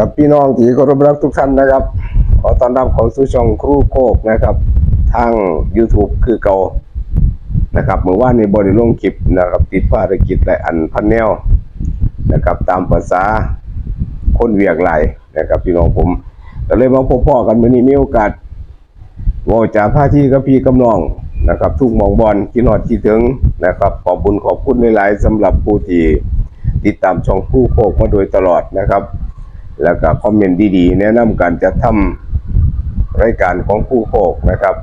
ครับพี่น้องที่เคารพรักทุกท่านนะครับ ขอต้อนรับเข้าสู่ช่องครูโคกนะครับ ทาง YouTube คือเก่านะครับเมื่อวานในบริลงคลิปนะครับ ติดภารกิจหลายอันพันแนวนะครับ ตามภาษาคนเวียกไหลนะครับ พี่น้องผมก็เลยมาพบพ่อกันวันนี้มีโอกาสว่าจากพาที่กับพี่กับน้องนะครับ ทุกมองบอลกินหอดคิดถึงนะครับ ขอบบุญขอบคุณหลายๆสำหรับผู้ที่ติดตามช่องครูโคกมาโดยตลอดนะครับ แล้วก็คอมเมนต์ดีๆ แนะนำการจะทำรายการของผู้โคกนะครับ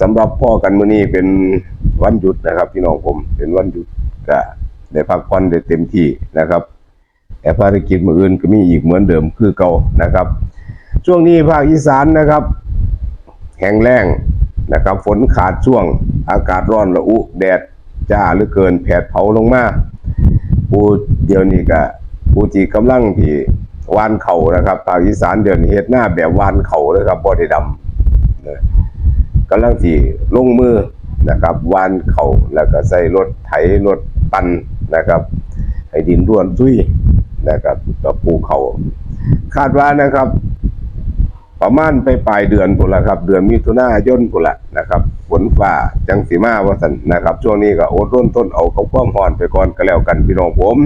สำหรับพ่อกันมื้อนี้เป็นวันหยุดนะครับพี่น้องผมเป็นวันหยุดก็ได้พักผ่อนได้เต็มที่นะครับแต่ภารกิจมืออื่นก็มีอีกเหมือนเดิมคือเก่านะครับ ช่วงนี้ภาคอีสานนะครับ แห้งแล้งนะครับ ฝนขาดช่วง อากาศร้อนระอุ แดดจ้าเหลือเกินแผดเผาลงมาผู้เดียวนี้ก็ ผู้ที่กำลังที่วานเขานะครับภาคอีสานเดือนเฮ็ดหน้าแบบวานเขาเลยครับบ่ได้ดำนะกำลังที่ลงมือนะครับวานเขาแล้วก็ใส่รถไถรถปั่นนะครับ ให้ดินร่วนซุยนะครับก็ปลูกเขาคาดว่านะครับ ประมาณไปปลายเดือนพุ่ละครับ เดือนมิถุนายนพุ่ละนะครับฝนฟ้าจังสีมาวสันนะครับ ช่วงนี้ก็อดร่นต้นเอาเขาความร้อนไปก่อนก็แล้วกันพี่น้องผม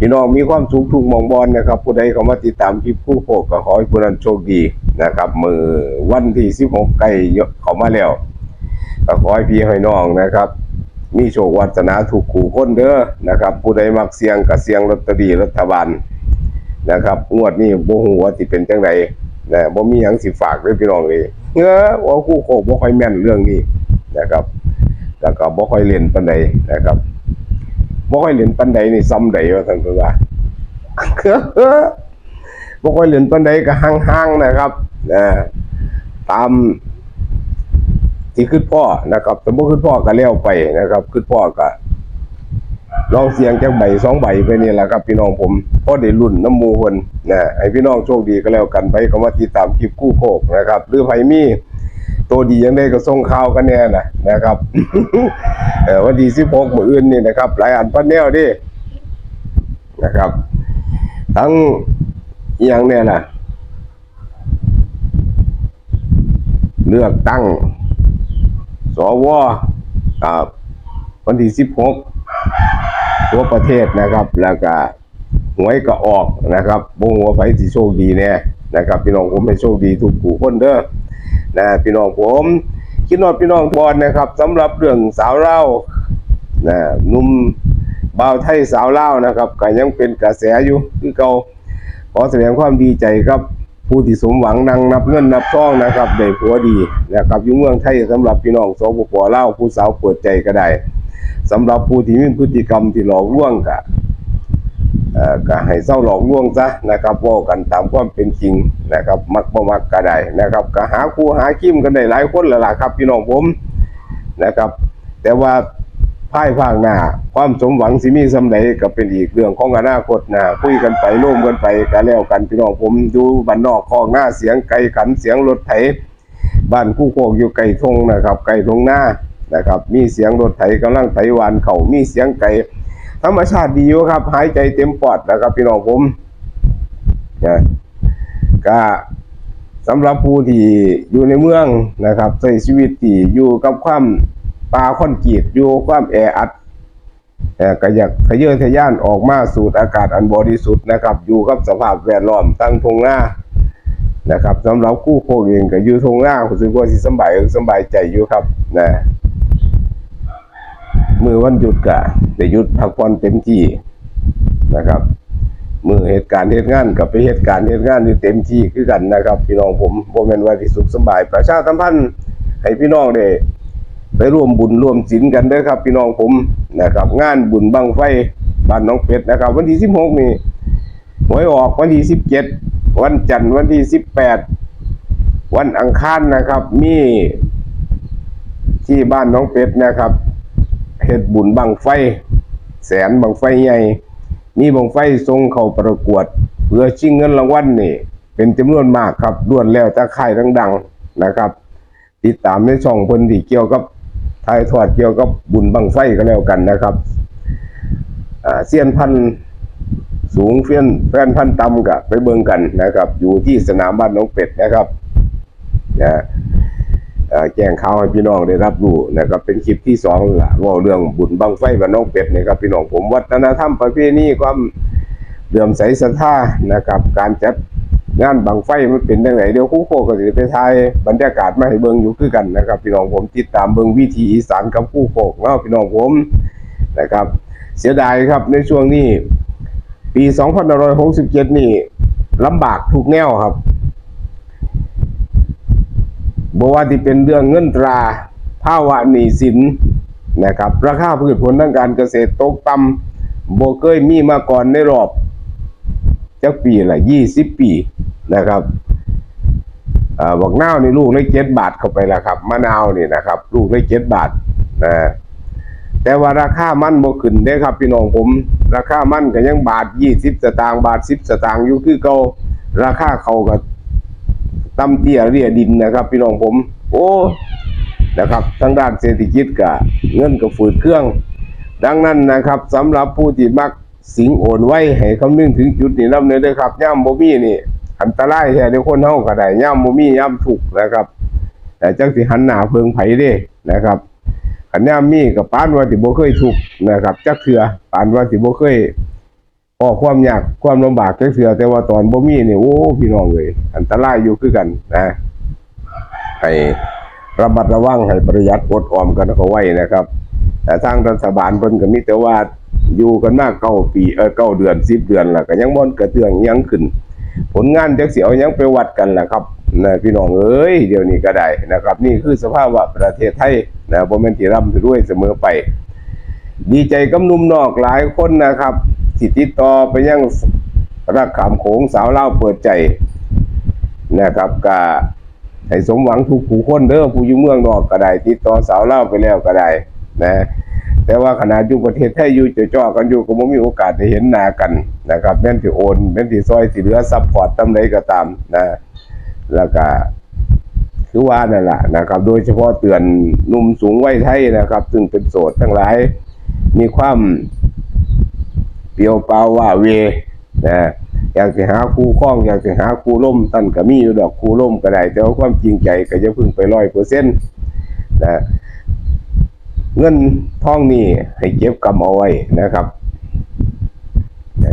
พี่น้องมีความสุขทุกมองบอลนะครับ ผู้ใดเข้ามาติดตามคลิปผู้โคกก็ขอให้ผู้นั้นโชคดีนะครับมือวันที่16ใกล้เข้ามาแล้วก็ขอให้พี่ให้น้องนะครับ มีโชควาสนาถูกขู่คนเด้อนะครับ ผู้ใดมักเสียงก็เสียงลอตเตอรี่รัฐบาลนะครับงวดนี้บ่ฮู้ว่าสิเป็นจังไดนะบ่มีหยังสิฝากเด้อพี่น้องเอ้ยเออว่าคู่โคกบ่ค่อยแม่นเรื่องนี้นะครับแล้วก็บ่ค่อยเล่นปานใดนะครับ บ่ค่อยเล่นปานใดนี่ซ้ำใดว่าซั่นเพิ่นว่าบ่ค่อยเล่นปานใดก็ห่างๆนะครับนะตามที่คือพ่อนะครับแต่บ่คือพ่อก็แล้วไปนะครับคือพ่อก็ลองเสียงจักใบสองใบไปนี่แหละครับพี่น้องผมพ่อได้รุ่นน้ำมูคนนะให้พี่น้องโชคดีก็แล้วกันไปก็มาติดตามคลิปกู้โคกนะครับ หรือไผมี ตัวดียังได้ก็ส่งข่าวกันแน่นะนะครับวันที่สิบหกมื้ออื่นนี่นะครับ หลายอันพันแนวดินะครับ ทั้งอย่างเนี่ยนะเลือกตั้งสวอ่าวันที่สิบหกทั่วประเทศนะครับ แล้วก็หวยก็ออกนะครับบ่หัวไผสิโชคดีแน่นะครับ พี่น้องผมให้โชคดีทุกผู้คนเด้อ นะพี่น้องผมคิดนอดพี่น้องบอลนะครับสำหรับเรื่องสาวเล่านะหนุ่มบ่าวไทยสาวเล่านะครับก็ยังเป็นกระแสอยู่คือเก่าขอแสดงความดีใจครับผู้ที่สมหวังนั่งนับเงินนับทองนะครับได้ผัวดีนะครับอยู่เมืองไทยสำหรับพี่น้องสปปลาผู้สาวเปิดใจก็ได้สำหรับผู้ที่มีพฤติกรรมที่หลอกลวงก็เอ่อ ก็ให้เศร้าหลอกลวงซะนะครับว่ากันตามความเป็นจริงนะครับมักบ่มักก็ได้นะครับก็หาคู่หาคิมกันได้หลายคนล้วล่ะครับ พี่น้องผมนะครับ แต่ว่าภายภาคหน้าความสมหวังสิมีสำเร็จก็เป็นอีกเรื่องของอนาคตนะคุยกันไปร่วมกันไปก็แล้วกันพี่น้องผมดูบ้านนอกคลองหน้าเสียงไก่ขันเสียงรถไถบ้านคู่โคกอยู่ไก่ทงนะครับ ไก่ทงหน้านะครับ มีเสียงรถไถกำลังไถหวานเขามีเสียงไก่ ธรรมชาติดีอยู่ครับ หายใจเต็มปอดนะครับพี่น้องผมนะก็สำหรับผู้ที่อยู่ในเมืองนะครับใช้ชีวิตที่อยู่กับความปาคอนกรีตอยู่ความแออัดเอ่อก็อยากทะเยอทะยานออกมาสูดอากาศอันบริสุทธิ์นะครับ อยู่กับสภาพแวดล้อมตั้งทงหน้านะครับสำหรับคู่โคกเองก็อยู่ทงหน้ารู้สึกว่าสิสบายสบายใจอยู่ครับนะ มือวันหยุดกะได้หยุดพักผ่อนเต็มที่นะครับมือเหตุการณ์เหตุงานกับไปเหตุการณ์เหตุงานอยู่เต็มที่คือกันนะครับ พี่น้องผมโมเมนว่าที่สุขสบาย ประชาสัมพันธ์ให้พี่น้องได้ไปร่วมบุญร่วมศีลกันด้อครับ พี่น้องผมนะครับ งานบุญบังไฟบ้านน้องเป็ดนะครับ วันที่สิบหกนี่หวยออกวันที่สิบเจ็ดวันจันทร์วันที่สิบแปดวันอังคารนะครับ มีที่บ้านน้องเป็ดนะครับ เฮ็ดบุญบังไฟ แสนบังไฟใหญ่ มีบังไฟทรงเข้าประกวด เพื่อชิงเงินรางวัลนี่ เป็นจำนวนมากครับล้วนแล้วจะค่ายดังๆนะครับ ติดตามในช่องพนที่เกี่ยวกับทายทอดเกี่ยวกับบุญบังไฟก็แล้วกันนะครับเซียนพันธ์สูงเฟี้ยนแฟนพันต่ำกับไปเบิ่งกันนะครับ อยู่ที่สนามบ้านน้องเป็ดนะครับนะเอ่อ แจ้งข่าวให้พี่น้องได้รับรู้นะครับเป็นคลิปที่สองละเว่าเรื่องบุญบังไฟบ้านน้องเป็ดนะครับพี่น้องผมวัฒนธรรมประเพณีความเลื่อมใสศรัทธานะครับ การจัดงานบังไฟมันเป็นยังไงเดี๋ยวคู่โคก็จะไปถ่ายบรรยากาศมาให้เบิ่งอยู่คือกันนะครับ พี่น้องผมติดตามเบิ่งวิถีอีสานกับคู่โคกเนาะพี่น้องผมนะครับ เสียดายครับในช่วงนี้ ปี 2567 นี่ลำบากทุกแนวครับ บว่าที่เป็นเรื่องเงินตราภาวะหนี้สินนะครับ ราคาพืชผลทางการเกษตรตกต่ำโบเคยมีมาก่อนในรอบจักปีละ20ปีนะครับอบอกนาวนี่ลูกเลยเจ็ดบาทเข้าไปแล้วครับมะนาวนี่นะครับ ลูกเลยเจ็ดบาทนะแต่ว่าราคามันบ่ขึ้นเด้ครับ พี่น้องผม ราคามันก็ยังบาทยี่สิบสตางค์บาทสิบสตางค์อยู่คือเก่าราคาเขาก็ ต่ำเตี้ยเรียดินนะครับ พี่น้องผม โอ้นะครับทางด้านเศรษฐกิจก็เงินก็ฝืดเครื่อง ดังนั้นนะครับสำหรับผู้ที่มักสิงโอนไว้ให้คำนึงถึงจุดนี้นำเด้อครับย่ามบ่มีนี่ อันตรายแท้ในคนเฮาก็ได้ย่ามบ่มีย่ามทุกนะครับ แต่จังสิหันหน้าเพิงไผเด้นะครับขันยามมีกับปานว่าสิบ่เคยทุกนะครับจักเถือปานว่าสิบ่เคย พอความยากความลำบากจักเถือแต่ว่าตอนบ่มีนี่โอ้พี่น้องเอ้ยอันตรายอยู่คือกันนะให้ระมัดระวังให้ประหยัดอดออมกันเอาไว้นะครับ แต่ทางรัฐบาลเพิ่นก็มีแต่ว่าอยู่กันมากเก้าปีเออเก้าเดือน10เดือนแล้วก็ยังบ่นกระเตื้องยังขึ้น ผลงานจักสิเอายังไปวัดกันล่ะครับนะพี่น้องเอ้ยเดี๋ยวนี้ก็ได้นะครับ นี่คือสภาพว่าประเทศไทยนะบ่แม่นที่ร่ำรวยเสมอไป ดีใจกับนุ่มนอกหลายคนนะครับ ที่ติดต่อไปยังรักขามโขงสาวเล่าเปิดใจนะครับก็ให้สมหวังทุกผู้คนเด้อผู้อยู่เมืองนอกก็ได้ติดต่อสาวเล่าไปแล้วก็ได้นะ แต่ว่าขนาดอยู่ประเทศไทยอยู่เจ่อกันอยู่ก็บ่มีโอกาสได้เห็นหน้ากันนะครับแม่นสิโอนแม่นสิซอยสิเหลือซัพพอร์ตตำใดก็ตามนะแล้วก็คือว่านั่นแหละนะครับ โดยเฉพาะเตือนหนุ่มสูงวัยไทยนะครับ ซึ่งเป็นโสดทั้งหลาย มีความ เปียวเปล่าว่าเวนะอยากจะหาคู่ข้องอยากจะหาคู่ล่มท่านก็มีอยู่ดอกคู่ล่มก็ได้แต่ว่าความจริงใจก็จะพึ่งไปร้อยเปอร์เซ็นต์นะเงินทองนี่ให้เก็บกำเอาไว้นะครับ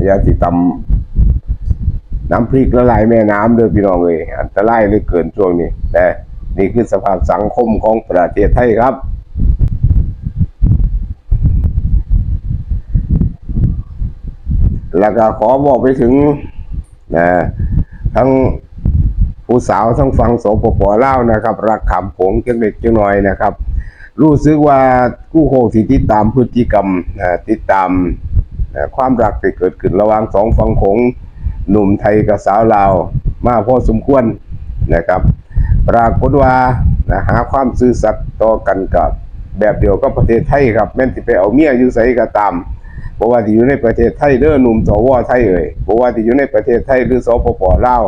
อย่าติดตำน้ำพริกละลายแม่น้ำเด้อพี่น้องเอ้ยอันตรายเหลือเกินช่วงนี้นะนี่คือสภาพสังคมของประเทศไทยครับ แล้วก็ขอบอกไปถึงนะทั้งผู้สาวทั้งฟังสปปลานะครับ รักขำผงเจ้าเล็กเจ้าน้อยนะครับ รู้สึกว่ากู้โคกที่ติดตามพฤติกรรมนะติดตามนะความรักที่เกิดขึ้นระหว่างสองฝั่งโขงหนุ่มไทยกับสาวลาวมาพอสมควรนะครับ ปรากฏว่านะหาความซื่อสัตย์ต่อกันกับแบบเดียวกับประเทศไทยครับ แม้นที่ไปเอาเมียอยู่ไสก็ตาม เพราะว่าที่อยู่ในประเทศไทยเด้อหนุ่มสวไทยเอ่ยเพราะว่าที่อยู่ในประเทศไทยหรือสปปลาว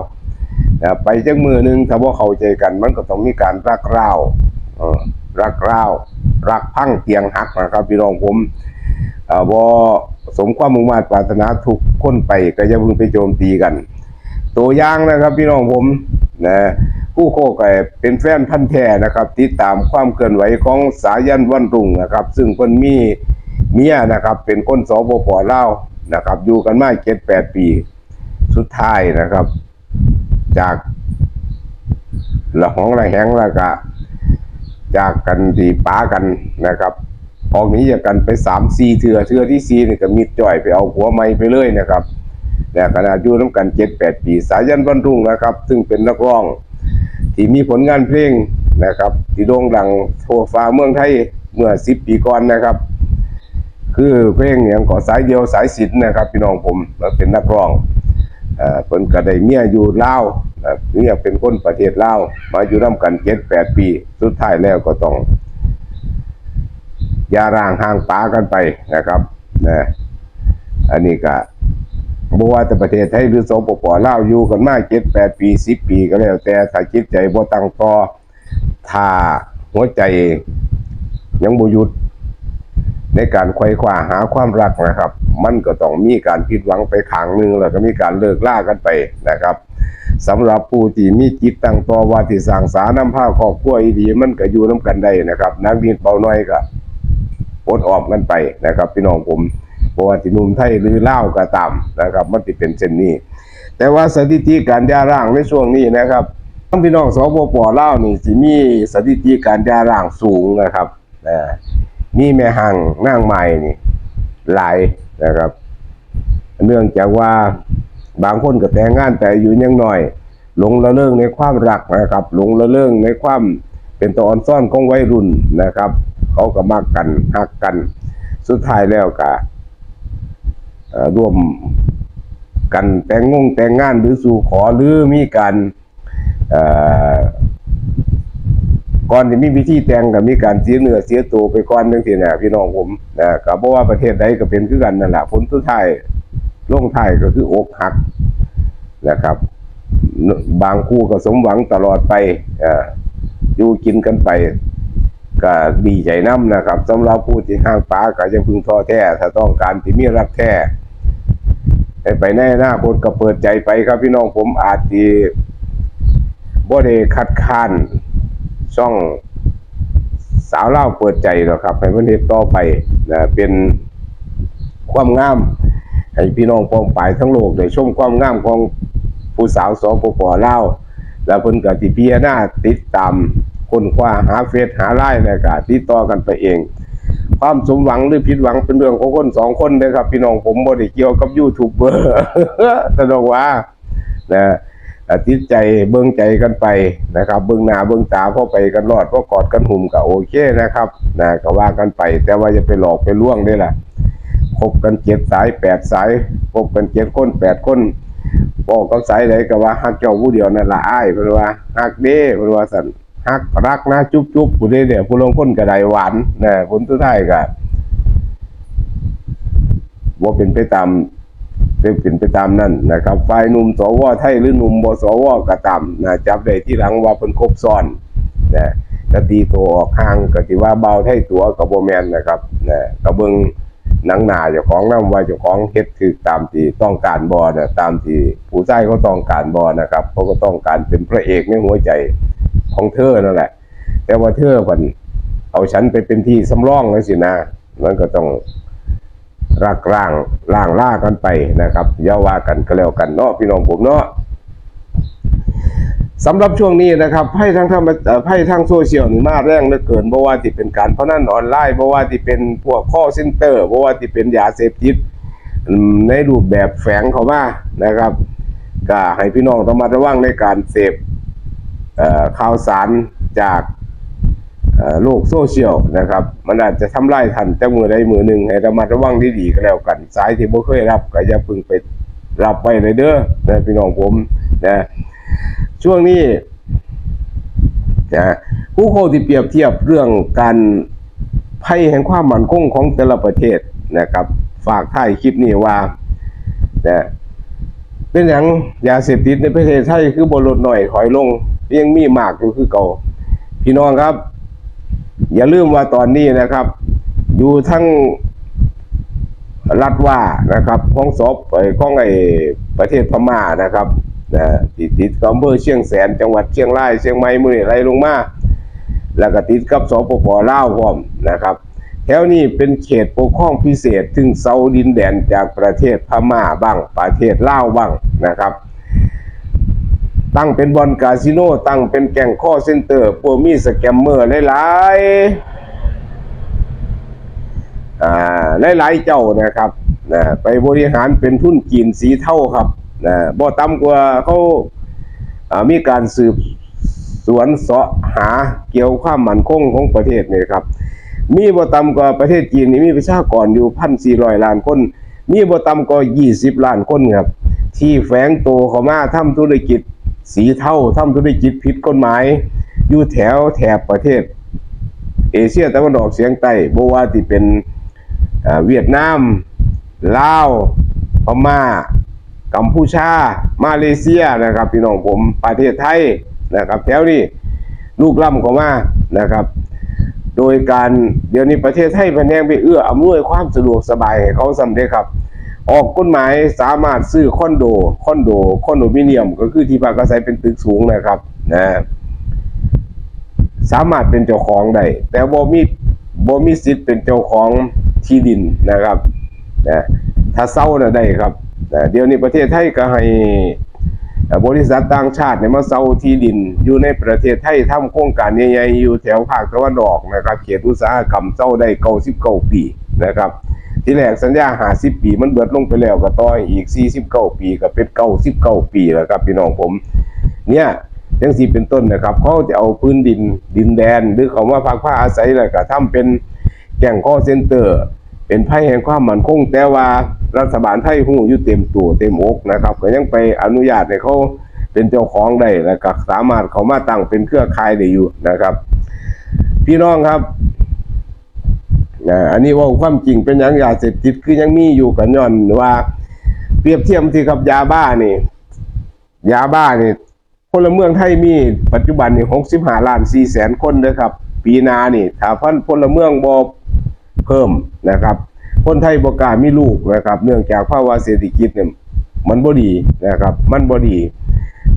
ไปจักมือหนึงถ้าว่าเข้าใจกัน มันก็ต้องมีการรักร้าวรักร้าวรักพังเตียงหักนะครับพี่น้องผมเอ่อบ่สมความมุ่งมั่นปรารถนาทุกคนไปก็อย่าเพิ่งไปโจมตีกัน ตัวอย่างนะครับพี่น้องผมนะผู้โคกเป็นแฟนพันธ์แท้นะครับ ติดตามความเคลื่อนไหวของสายันวันรุ่งนะครับ ซึ่งเพิ่นมี เมียนะครับ เป็นคนสปปลาวนะครับ อยู่กันมาเจ็ดแปดปี สุดท้ายนะครับ จากละหองละแหงแล้วก็จากกันตีป้ากันนะครับออกนี้จากกันไปสามสี่เถื่อเถื่อที่สี่นี่ก็มิดจ่อยไปเอาหัวไม้ไปเลยนะครับ แต่ขณะอยู่น้ำกันเจ็ดแปดปี สายันวันรุ่งนะครับ ซึ่งเป็นนักร้อง ที่มีผลงานเพลงนะครับ ที่โด่งดังทั่วฟ้าเมืองไทยเมื่อสิบปีก่อนนะครับ คือเพลงอย่างก่อสายเดียวสายสินนะครับพี่น้องผมเราเป็นนักร้องเอ่อเพิ่นก็ได้เมียอยู่ลาวเมียเป็นคนประเทศลาวมาอยู่ร่วมกันเจ็ดแปดปี สุดท้ายแล้วก็ต้องยาร่างห่างป้ากันไปนะครับนะอันนี้ก็บว่าแต่ประเทศไทยหรือสปปลาวอยู่กันมาเจ็ดแปดปีสิบปีก็แล้ว แต่ถ้าจิตใจบ่ตั้งต่อถ้าหัวใจยังบ่หยุด ในการไขว่คว้าหาความรักนะครับ มันก็ต้องมีการผิดหวังไปขางหนึ่งแล้วก็มีการเลิกล่ากันไปนะครับสำหรับผู้ที่มีจิตตั้งต่อว่าที่สร้างสารนำผ้าครอบครัวดีมันก็อยู่น้กันได้นะครับนักดินเบาน้อยก็อดออมกันไปนะครับพี่น้องผมเพราะว่าที่นุ่มไทยหรือเล่าก็ตามนะครับ มันติดเป็นเช่นนี้ แต่ว่าสถิติการยาร่างในช่วงนี้นะครับทั้งพี่น้องสปปลานี่สิมีสถิติการยาร่างสูงนะครับนะ มีแม่ห่างนางใหม่นี่หลายนะครับ เนื่องจากว่าบางคนก็แต่งงานแต่อยู่ยังหน้อย หลงละเริงในความรักนะครับ หลงละเริงในความเป็นตัวอ่อนซ่อนของวัยรุ่นนะครับ เขาก็มักกันฮักกัน สุดท้ายแล้วก็ร่วมกันแต่งงงแต่งงานหรือสู่ขอหรือมีการ ก่อนที่มีพิธีแต่งกับมีการเสียเนื้อเสียตัวไปก่อนจังซี่นะพี่น้องผมนะก็บ่ว่าประเทศใดก็เป็นคือกันนั่นแหละผลสุดท้ายลงท้ายก็คืออกหักนะครับ บางคู่ก็สมหวังตลอดไปอ่าอยู่กินกันไปก็ดีใจน้ำนะครับสำหรับผู้ที่ห้างป้าก็จะพึงท้อแท้ถ้าต้องการที่มีรักแท้ไปแน่หน้าคนก็เปิดใจไปครับพี่น้องผมอาจจะบ่ได้คัดค้าน ช่องสาวเล่าเปิดใจหรอกครับให้ประเทศต่อไปนะเป็นความงามให้พี่น้องปองปายทั้งโลกได้ชมความงามของผู้สาวสปปลาแล้วเพิ่นก็สิพิจารณาติดตามคนคว้าหาเฟซหาไลน์แล้วก็ติดต่อกันไปเอง ความสมหวังหรือผิดหวังเป็นเรื่องของคนสองคนเลยครับ พี่น้องผมบ่ได้เกี่ยวกับยูทูบเบอร์สนุกว่านะ ติดใจเบิ่งใจกันไปนะครับ เบิ่งหน้าเบิ่งตาพอไปกันรอดพอกอดกันหุ่มก็โอเคนะครับนะก็ว่ากันไป แต่ว่าจะไปหลอกไปล่วงได้ล่ะคบกันเจ็ดสายแปดสายคบกันเจ็ดคนแปดคนบอกกับสายไหนก็ว่าฮักเจ้าผู้เดียวนั่นละอ้ายเพิ่นว่าฮักเด้เพิ่นว่าสันฮักรักนะจุ๊บจุ๊บผู้ใดเดี๋ยวผู้ลงคนก็ไดหวานนะผลสุดท้ายก็ว่าเป็นไปตาม เป็นเป็นไปตามนั่นนะครับฝ่ายหนุ่มสวไทยหรือหนุ่มบสวก็ตามนะจับได้ที่หลังว่าเป็นครบซ้อนนะกตีตัวออกห่างก็ที่ว่าเบาไทยตัวกับโบแมนนะครับนะกระเบิงหนังหนาเจ้าของน้ำว่าเจ้าของเฮ็ดคือตามที่ต้องการบอนะตามที่ผู้ชายเขาต้องการบอนะครับเขาก็ต้องการเป็นพระเอกในหัวใจของเธอนั่นแหละ แต่ว่าเธอเพิ่นเอาฉันไปเป็นที่สำรองเลยสินะมันก็ต้อง รักร่างล่างล่ากันไปนะครับย่าว่ากันก็แล้วกันเนาะพี่น้องผมเนาะสำหรับช่วงนี้นะครับไพ่ทางธรรมไพ่ทางโซเชียลนี่มาแรงเหลือเกินเพราะว่าที่เป็นการพนันออนไลน์เพราะว่าที่เป็นพวกข้อเซ็นเตอร์เพราะว่าที่เป็นยาเสพติดในรูปแบบแฝงเข้ามานะครับก็ให้พี่น้องต้องมาระวังในการเสพข่าวสารจาก โลกโซเชียลนะครับ มันอาจจะทำลายทันแต่มือใดมือหนึ่งให้ระมัดระวังดีๆก็แล้วกัน สายที่บ่เคยรับก็อย่าพึ่งไปรับไปเลยเด้อนะพี่น้องผมนะช่วงนี้นะผู้คนที่เปรียบเทียบเรื่องการภัยแห่งความมั่นคงของแต่ละประเทศนะครับ ฝากท้ายคลิปนี้ว่านะเป็นอย่างยาเสพติดในประเทศไทยคือบลดหน่อยถอยลงยังมีมากอยู่คือเก่าพี่น้องครับ อย่าลืมว่าตอนนี้นะครับ อยู่ทั้งรัฐว่านะครับของสอบไอ้ของไอ้ประเทศพม่านะครับนะติดติดกับอำเภอเชียงแสน จังหวัดเชียงรายเชียงใหม่มือนี่ไหลลงมาแล้วก็ติดกับสปปลาวพร้อมนะครับ แถวนี้เป็นเขตปกครองพิเศษถึงเซาดินแดนจากประเทศพม่าบ้างประเทศลาวบ้างนะครับ ตั้งเป็นบอลคาสิโน ตั้งเป็นแก่งข้อเซ็นเตอร์พวกมีสแกมเมอร์หลายๆอ่าหลายๆเจ้านะครับนะไปบริหารเป็นทุนจีนสีเท่าครับนะบ่ต่ำกว่าเขามีการสืบสวนเสาะหาเกี่ยวความมั่นคงของประเทศนี่ครับ มีบ่ต่ำกว่าประเทศจีนนี่มีประชากรอยู่พันสี่ร้อยล้านคน มีบ่ต่ำกว่ายี่สิบล้านคนครับ ที่แฝงตัวเข้ามาทำธุรกิจ สีเทาทำธุรกิจผิดกฎหมาย อยู่แถวแถบประเทศ เอเชียตะวันออกเฉียงใต้บว่าที่เป็นเวียดนาม ลาว พม่า กัมพูชา มาเลเซียนะครับ พี่น้องผมประเทศไทยนะครับแถวนี้ลูกล่ำเข้ามานะครับ โดยการเดี๋ยวนี้ประเทศไทยแผนงไปเอื้ออำนวยความสะดวกสบายให้เขาสำเร็จครับ ออกกฎหมายสามารถซื้อคอนโดคอนโดคอนโดมิเนียม ก็คือที่พักอาศัยเป็นตึกสูงนะครับนะสามารถเป็นเจ้าของได้แต่บ่มีบ่มีสิทธิ์เป็นเจ้าของที่ดินนะครับนะถ้าเศร้าน่ะได้ครับนะเดี๋ยวนี้ประเทศไทยก็ให้บริษัทต่างชาติเนี่ยมาเซาที่ดินอยู่ในประเทศไทยทำโครงการใหญ่ๆอยู่แถวภาคตะวันออกนะครับ เขตอุตสาหกรรมเซาได้99ปีนะครับ ที่แรกสัญญา50ปีมันเบิดลงไปแล้วก็ต่ออีก49ปีก็เป็น99ปีแล้วครับพี่น้องผม เนี่ยจังสีเป็นต้นนะครับเขาจะเอาพื้นดินดินแดน หรือเขาว่าพักผ้าอาศัยแล้วก็ทำเป็นแก่งข้อเซ็นเตอร์ เป็นไพ่แห่งความมั่นคง แต่ว่ารัฐบาลไทยหูอยู่เต็มตัวเต็มอกนะครับก็ยังไปอนุญาตให้เขาเป็นเจ้าของได้แล้วก็สามารถเขามาตั้งเป็นเครือข่ายได้อยู่นะครับ พี่น้องครับ นะอันนี้ว่าความจริงเป็นหยังยาเสพติดคือยังมีอยู่กันย้อนว่า เปรียบเทียบที่กับยาบ้านี่ ยาบ้านี่พลเมืองไทยมีปัจจุบันนี่หกสิบห้าล้านสี่แสนคนเลยครับ ปีนานี่ถ้าพันพลเมืองบอเพิ่มนะครับ คนไทยบกล้ามีลูกนะครับ เนื่องจากภาวะเศรษฐกิจเนี่ยมันบ่ดีนะครับ มันบ่ดี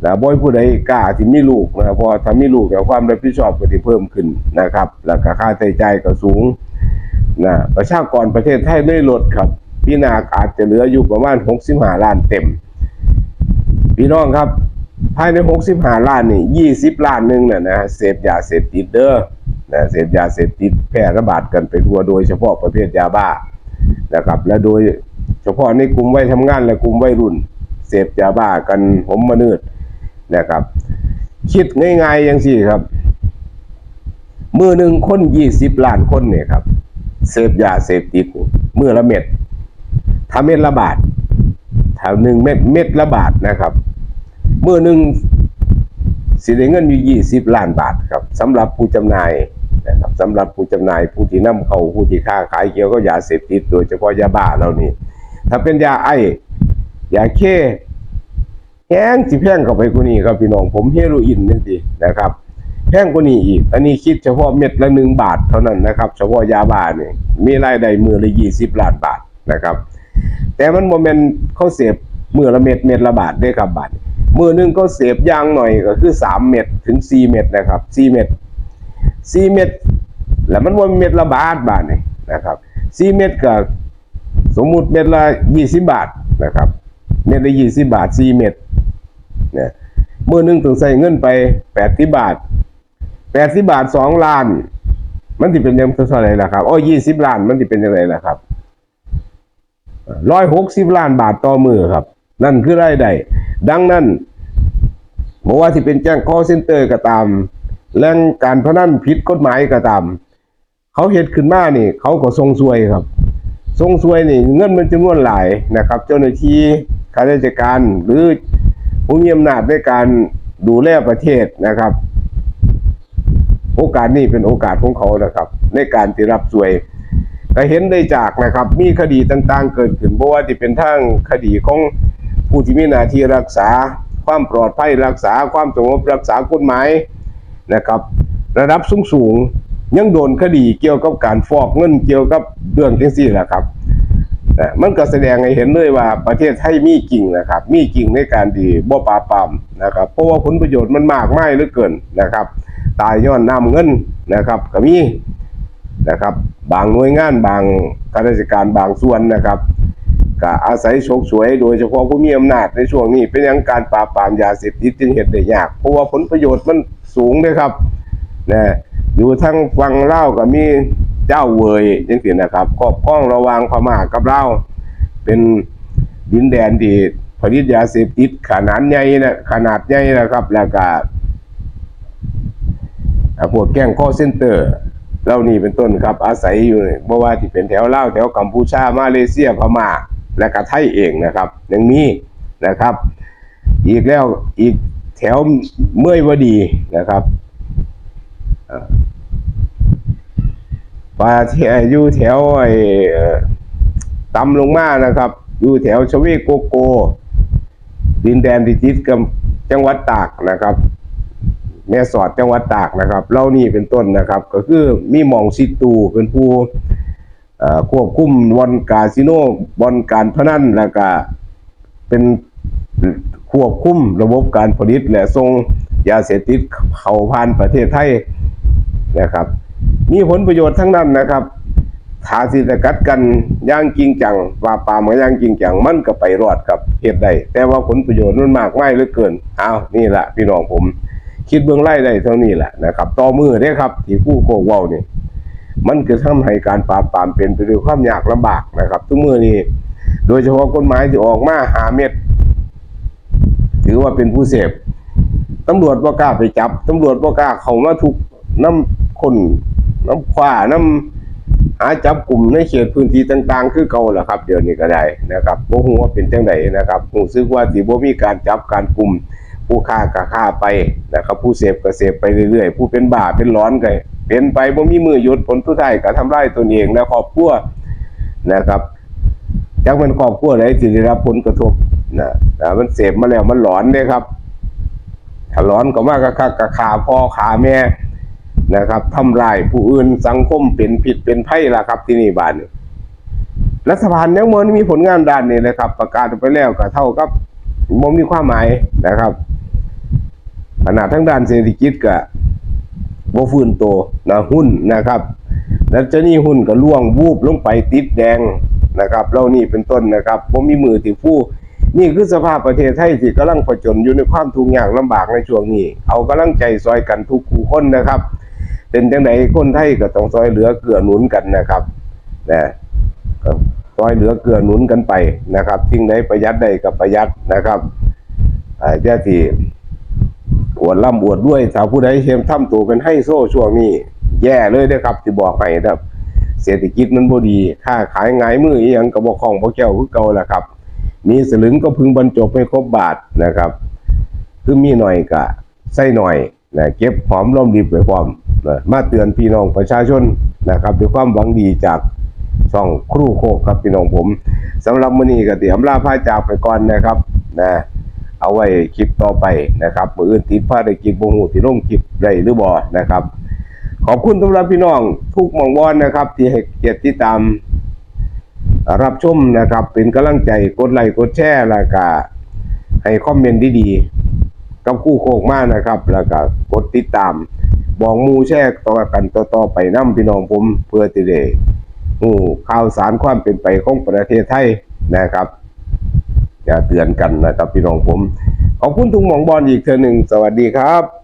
แล้วบ่อยผู้ใดกล้าที่มีลูกนะครับพอถ้ามีลูกแล้วความรับผิดชอบก็จะเพิ่มขึ้นนะครับ แล้วก็ค่าใช้จ่ายก็สูง นะประชากรประเทศไทยไม่ลดครับ พี่นาอาจจะเหลืออยู่ประมาณ65ล้านเต็ม พี่น้องครับ ภายใน65ล้านนี่20 ล้านหนึงน่ะนะเสพยาเสพติดเด้อนะเสพยาเสพติดแพร่ระบาดกันไปทั่วโดยเฉพาะประเภทยาบ้านะครับ และโดยเฉพาะในกลุ่มวัยทำงานและกลุ่มวัยรุ่น เสพยาบ้ากันผมมนืดนะครับ คิดง่ายๆอย่างสี่ครับ มือหนึ่งคน20ล้านคนเนี่ยครับ เสพยาเสพติดนี่มือละเม็ดถ้าเม็ดละบาทถ้าหนึ่งเม็ดเม็ดละบาทนะครับเมื่อหนึ่งสิได้เงินอยู่ยี่สิบล้านบาทครับสำหรับผู้จำหน่ายนะครับสำหรับผู้จำหน่ายผู้ที่นำเข้าผู้ที่ค้าขายเกี่ยวกับยาเสพติดโดยเฉพาะยาบ้าเหล่านี้ถ้าเป็นยาไอยาเคแห้งสิแพงเข้าไปกว่านี้ครับพี่น้องผมเฮโรอีนนึงทีนะครับ แพงกว่านี้อีก อันนี้คิดเฉพาะเม็ดละหนึ่งบาทเท่านั้นนะครับ เฉพาะยาบ้านี่มีรายได้มือละยี่สิบล้านบาทนะครับ แต่มันโมเมนต์เขาเสพมือละเม็ดเม็ดละบาทได้ครับบาทมือหนึ่งก็เสพยางหน่อยก็คือสามเม็ดถึงสี่เม็ดนะครับสี่เม็ดสี่เม็ดแล้วมันวนเม็ดละบาทบาทนี่นะครับสี่เม็ดก็สมมุติเม็ดละยี่สิบบาทนะครับ เม็ดละยี่สิบบาทสี่เม็ดเนี่ยมือหนึ่งต้องใส่เงินไปแปดสิบบาท แปดสิบบาทสองล้าน มันจะเป็นยังเท่าไหร่ล่ะครับ โอ้ยี่สิบล้าน มันจะเป็นยังไงล่ะครับร้อยหกสิบล้านบาทต่อมือครับ นั่นคือรายได้ดังนั้นบอกว่าที่เป็นแจ้ง call center ก็ตามแรงการพนันผิดกฎหมายก็ตาม เขาเหตุขึ้นมานี่ เขาก็ทรงซวยครับทรงซวยนี่ เงินมันจำนวนหลายนะครับ เจ้าหน้าที่ข้าราชการหรือผู้มีอำนาจในการดูแลประเทศนะครับ โอกาสนี้เป็นโอกาสของเขานะครับ ในการที่รับสวยก็เห็นได้จากนะครับ มีคดีต่างๆ เกิดขึ้นเพราะว่าที่เป็นทางคดีของผู้ที่มีหน้าที่รักษา ความปลอดภัยรักษาความสงบรักษากฎหมายนะครับ ระดับสูงสูงๆยังโดนคดีเกี่ยวกับการฟอกเงินเกี่ยวกับเรื่องจังซี่แหละครับมันก็แสดงให้เห็นเลยว่าประเทศไทยมีจริงนะครับ มีจริงในการดีบ่ปราบปรามนะครับ เพราะว่าผลประโยชน์มันมากมายเหลือเกินนะครับ ตายย้อนน้ำเงินนะครับก็มีนะครับ บางหน่วยงานบางข้าราชการบางส่วนนะครับก็อาศัยโชคสวย โดยเฉพาะผู้มีอำนาจในช่วงนี้ เป็นหยังการปราบปรามยาเสพติดจึงเหตุได้ยาก เพราะว่าผลประโยชน์มันสูงเลยครับนะอยู่ทั้งฟังเล่าวก็มีเจ้าเวยจังซี่นะครับครอบครองระวางพม่ากับเราเป็นดินแดนที่ผลิตยาเสพติดขนาดใหญ่นะขนาดใหญ่นะครับ แล้วก็อ่า พวกแก๊ง call center เหล่านี้เป็นต้นครับอาศัยอยู่บ่ว่าที่เป็นแถวลาวแถวกัมพูชามาเลเซียพม่าและก็ไทยเองนะครับยังมีนะครับ อีกแล้วอีกแถวเมื่อยวดีนะครับปลาที่อยู่แถวไอ้ตำลงมานะครับ อยู่แถวชเวโกโก ดินแดนที่ติดกับจังหวัดตากนะครับ แม่สอดจังหวัดตากนะครับเล่านี่เป็นต้นนะครับ ก็คือมีมองซิตูเป็นผู้เอ่อควบคุมบอนคาสิโนบอนการพนันแล้วก็เป็นควบคุมระบบการผลิตและส่งยาเสพติดเข้าผ่านประเทศไทยนะครับ มีผลประโยชน์ทั้งนั้นนะครับถ้าสิสกัดกันอย่างจริงจังว่าปรามกันอย่างจริงจังมันก็ไปรอดครับเหตุใดแต่ว่าผลประโยชน์มันมากไม่เหลือเกินอ้าวนี่แหละพี่น้องผม คิดเบื้องไล่ได้เท่านี้แหละนะครับ ต่อมือได้ครับที่ผู้โกว้านี่มันคือทำให้การปราบปรามเป็นไปด้วยความยากลำบากนะครับทุกมือนี้โดยเฉพาะกฎหมายที่ออกมาหาเม็ด ถือว่าเป็นผู้เสพตำรวจบ่กล้าไปจับตำรวจบ่กล้าเขามาทุกน้ำคนน้ำคว้าน้ำหาจับกลุ่มในเขตพื้นที่ต่าง ๆ คือเก่าแหละครับ เดี๋ยวนี้ก็ได้นะครับบ่ฮู้ว่าเป็นจังไดนะครับรู้สึกว่าสิบ่มีการจับการกลุ่ม ผู้ฆ่าก็ฆ่าไปนะครับผู้เสพก็เสพไปเรื่อยๆ ผู้เป็นบ้าเป็นร้อนก็เป็นไปบ่มีมือหยุดผลสุดท้ายก็ทำร้ายตนเองและครอบครัวนะครับจักเป็นครอบครัวใดที่ได้รับผลกระทบนะแต่มันเสพมาแล้วมันหลอนเลยครับถ้าหลอนก็มากก็ฆ่าก็ฆ่าพ่อฆ่าแม่นะครับทำลายผู้อื่นสังคมเป็นผิดเป็นไพ่ละครับ ที่นี่บ้านรัฐบาลยังมันมีผลงานด้านนี้นะครับ ประกาศไปแล้วก็เท่ากับบ่มีความหมายนะครับ ขนาดทั้งด้านเศรษฐกิจก็บ่ฟื้นโตนะหุ้นนะครับแล้วเจ้านี้หุ้นก็ล่วงวูบลงไปติดแดงนะครับเหล่านี้เป็นต้นนะครับบ่มีมือที่ฟู่นี่คือสภาพประเทศไทยที่กำลังผจญอยู่ในความทุกข์ยากลำบากในช่วงนี้ เอากำลังใจซอยกันทุกคู่คนนะครับ เป็นจังไดคนไทยก็ต้องซอยเหลือเกื้อหนุนกันนะครับนะก็ซอยเหลือเกื้อหนุนกันไปนะครับทิ้งไหนประหยัดได้ก็ประหยัดนะครับอ่าจะที่ อวดร่ำอวดด้วยสาวผู้ใดเชมทำตัวเป็นไฮโซ่ช่วงนี้ แย่เลยเด้อครับที่บอกให้นะครับ เศรษฐกิจมันบ่ดีค่าขายหงายมืออีหยังก็บ่คล่องบ่แก้วคือเก่าแหละครับมีสลึงก็พึงบรรจบไม่ครบบาทนะครับ คือมีหน่อยก็ใส่หน่อยนะเก็บหอมรอมริบไว้พร้อมนะมาเตือนพี่น้องประชาชนนะครับด้วยความหวังดีจากช่องครูโคกครับพี่น้องผมสำหรับมื้อนี้ก็เตรียมลาพาจากไปก่อนนะครับนะ เอาไว้คลิปต่อไปนะครับมืออื่นติดพาได้กินบงหูที่ลงคลิปได้หรือบ่นะครับ ขอบคุณสำหรับพี่น้องทุกหมองวอนนะครับ ที่ให้เกียรติติดตาม รับชมนะครับ เป็นกำลังใจกดไลค์กดแชร์แล้วก็ให้คอมเมนต์ดีๆกับคู่โคกมากนะครับ แล้วก็กดติดตามบอกมูแชร์ต่อกันต่อๆไปนํพี่น้องผมเพื่อที่ได้หูข่าวสารความเป็นไปของประเทศไทยนะครับ จะเตือนกันนะครับพี่น้องผม ขอบคุณทุกหมองบอลอีกเธอหนึ่งสวัสดีครับ